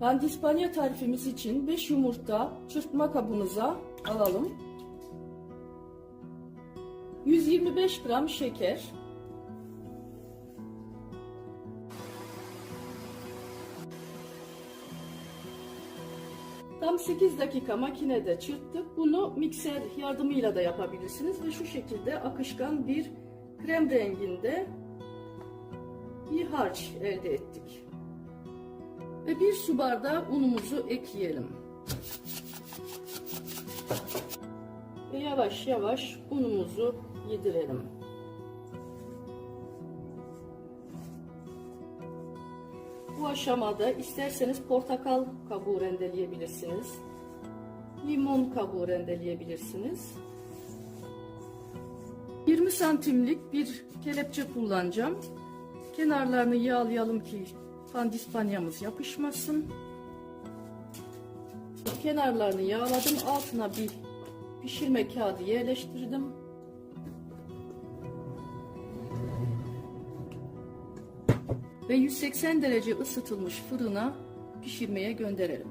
Pandispanya tarifimiz için 5 yumurta çırpma kabımıza alalım. 125 gram şeker. Tam 8 dakika makinede çırptık. Bunu mikser yardımıyla da yapabilirsiniz ve şu şekilde akışkan bir krem renginde bir harç elde ettik. Ve bir su bardağı unumuzu ekleyelim. Ve yavaş yavaş unumuzu yedirelim. Bu aşamada isterseniz portakal kabuğu rendeleyebilirsiniz. Limon kabuğu rendeleyebilirsiniz. 20 santimlik bir kelepçe kullanacağım. Kenarlarını yağlayalım ki pandispanyamız yapışmasın. Kenarlarını yağladım. Altına bir pişirme kağıdı yerleştirdim. Ve 180 derece ısıtılmış fırına pişirmeye gönderelim.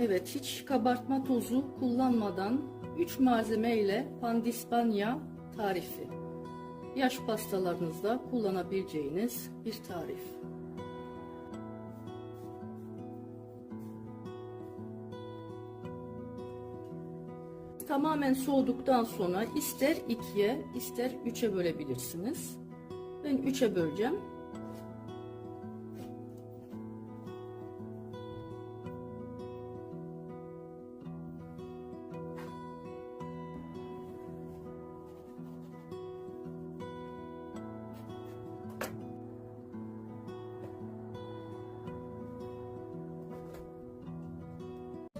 Evet hiç kabartma tozu kullanmadan 3 malzeme ile pandispanya tarifi. Yaş pastalarınızda kullanabileceğiniz bir tarif. Tamamen soğuduktan sonra ister ikiye ister üçe bölebilirsiniz. Ben üçe böleceğim.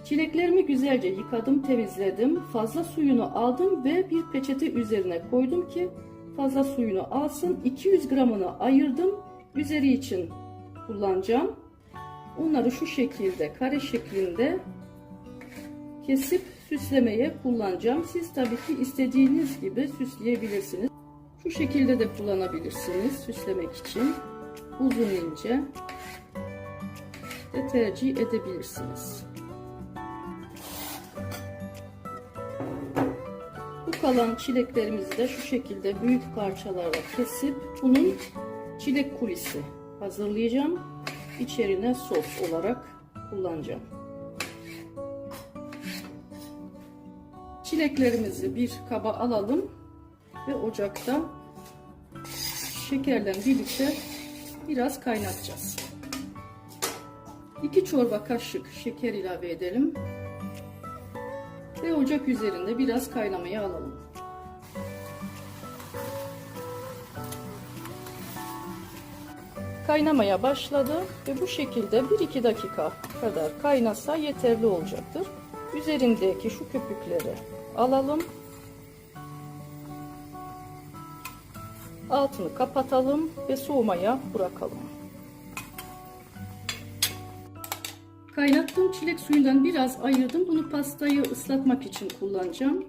Çileklerimi güzelce yıkadım, temizledim. Fazla suyunu aldım ve bir peçete üzerine koydum ki fazla suyunu alsın. 200 gramını ayırdım. Üzeri için kullanacağım. Onları şu şekilde kare şeklinde kesip süslemeye kullanacağım. Siz tabii ki istediğiniz gibi süsleyebilirsiniz. Şu şekilde de kullanabilirsiniz süslemek için. Uzun ince de tercih edebilirsiniz. Kalan çileklerimizi de şu şekilde büyük parçalara kesip bunun çilek kulisi hazırlayacağım. İçerine sos olarak kullanacağım. Çileklerimizi bir kaba alalım ve ocakta şekerle birlikte biraz kaynatacağız. 2 çorba kaşık şeker ilave edelim ve ocak üzerinde biraz kaynamaya alalım. Kaynamaya başladı ve bu şekilde 1-2 dakika kadar kaynasa yeterli olacaktır. Üzerindeki şu köpükleri alalım. Altını kapatalım ve soğumaya bırakalım. Kaynattığım çilek suyundan biraz ayırdım. Bunu pastayı ıslatmak için kullanacağım.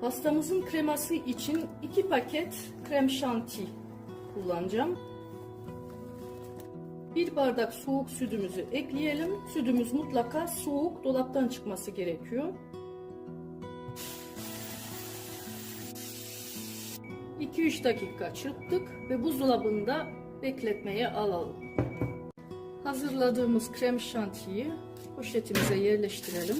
Pastamızın kreması için 2 paket krem şanti kullanacağım. Bir bardak soğuk sütümüzü ekleyelim. Sütümüz mutlaka soğuk dolaptan çıkması gerekiyor. 2-3 dakika çırptık ve buzdolabında bekletmeye alalım. Hazırladığımız krem şantiyi poşetimize yerleştirelim.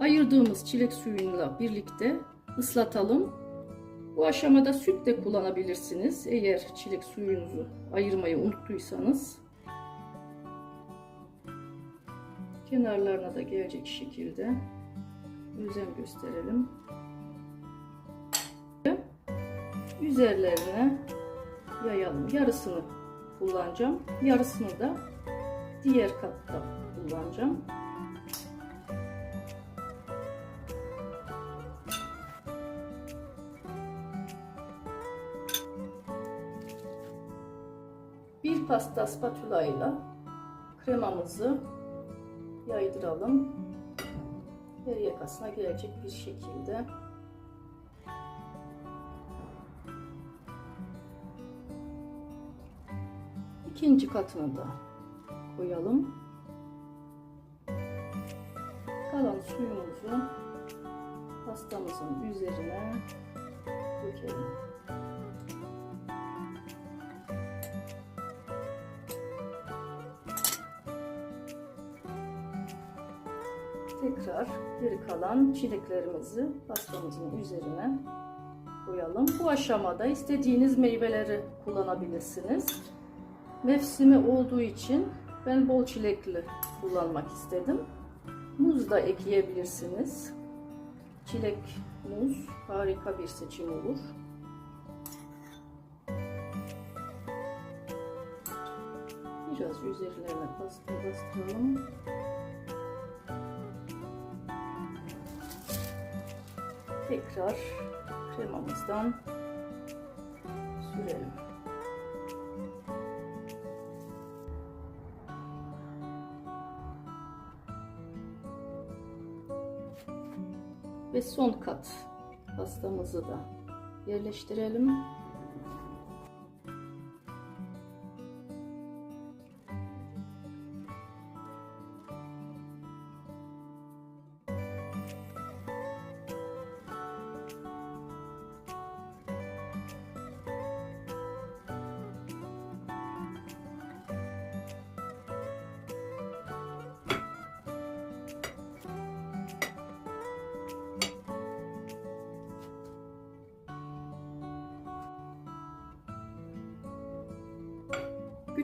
Ayırdığımız çilek suyuyla birlikte ıslatalım. Bu aşamada süt de kullanabilirsiniz. Eğer çilek suyunuzu ayırmayı unuttuysanız. Kenarlarına da gelecek şekilde özen gösterelim. Üzerlerine yayalım. Yarısını kullanacağım. Yarısını da diğer katta kullanacağım. Bir pasta spatula ile kremamızı yaydıralım. Her yakasına gelecek bir şekilde. İkinci katını da koyalım. Kalan suyumuzu pastamızın üzerine dökelim. Tekrar geri kalan çileklerimizi pastamızın üzerine koyalım. Bu aşamada istediğiniz meyveleri kullanabilirsiniz. Mevsimi olduğu için ben bol çilekli kullanmak istedim. Muz da ekleyebilirsiniz. Çilek, muz harika bir seçim olur. Biraz üzerlerine bastıralım. Tekrar kremamızdan sürelim. Ve son kat pastamızı da yerleştirelim.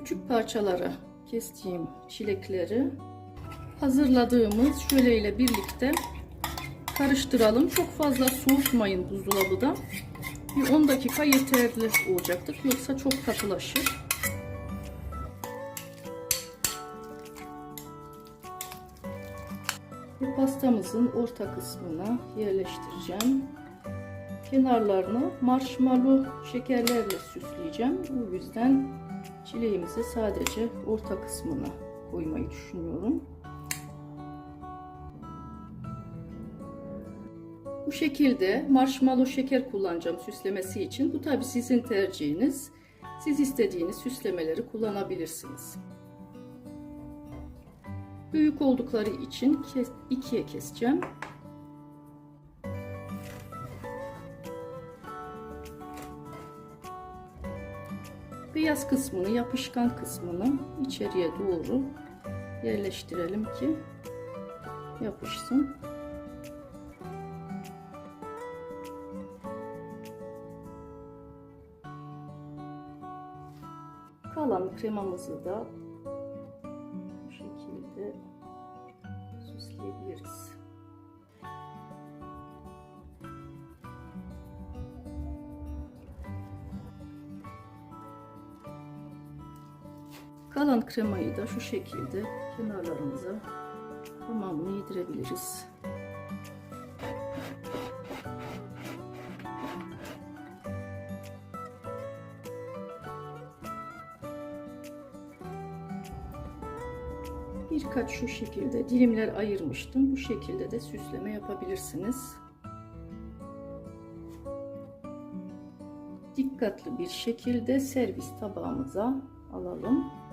Küçük parçalara kestiğim çilekleri hazırladığımız şöleyle birlikte karıştıralım. Çok fazla soğutmayın buzdolabı Bir 10 dakika yeterli olacaktır. Yoksa çok katılaşır. Ve pastamızın orta kısmına yerleştireceğim. Kenarlarını marshmallow şekerlerle süsleyeceğim. O yüzden çileğimizi sadece orta kısmına koymayı düşünüyorum. Bu şekilde marshmallow şeker kullanacağım süslemesi için. Bu tabi sizin tercihiniz. Siz istediğiniz süslemeleri kullanabilirsiniz. Büyük oldukları için ikiye keseceğim. Beyaz kısmını, yapışkan kısmını içeriye doğru yerleştirelim ki yapışsın. Kalan kremamızı da Kalan kremayı da şu şekilde kenarlarımıza tamamını yedirebiliriz. Birkaç şu şekilde dilimler ayırmıştım. Bu şekilde de süsleme yapabilirsiniz. Dikkatli bir şekilde servis tabağımıza alalım.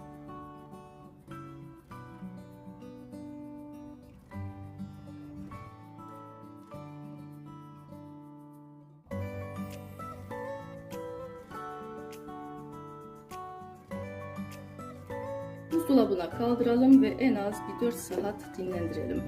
Buzdolabına kaldıralım ve en az bir 4 saat dinlendirelim.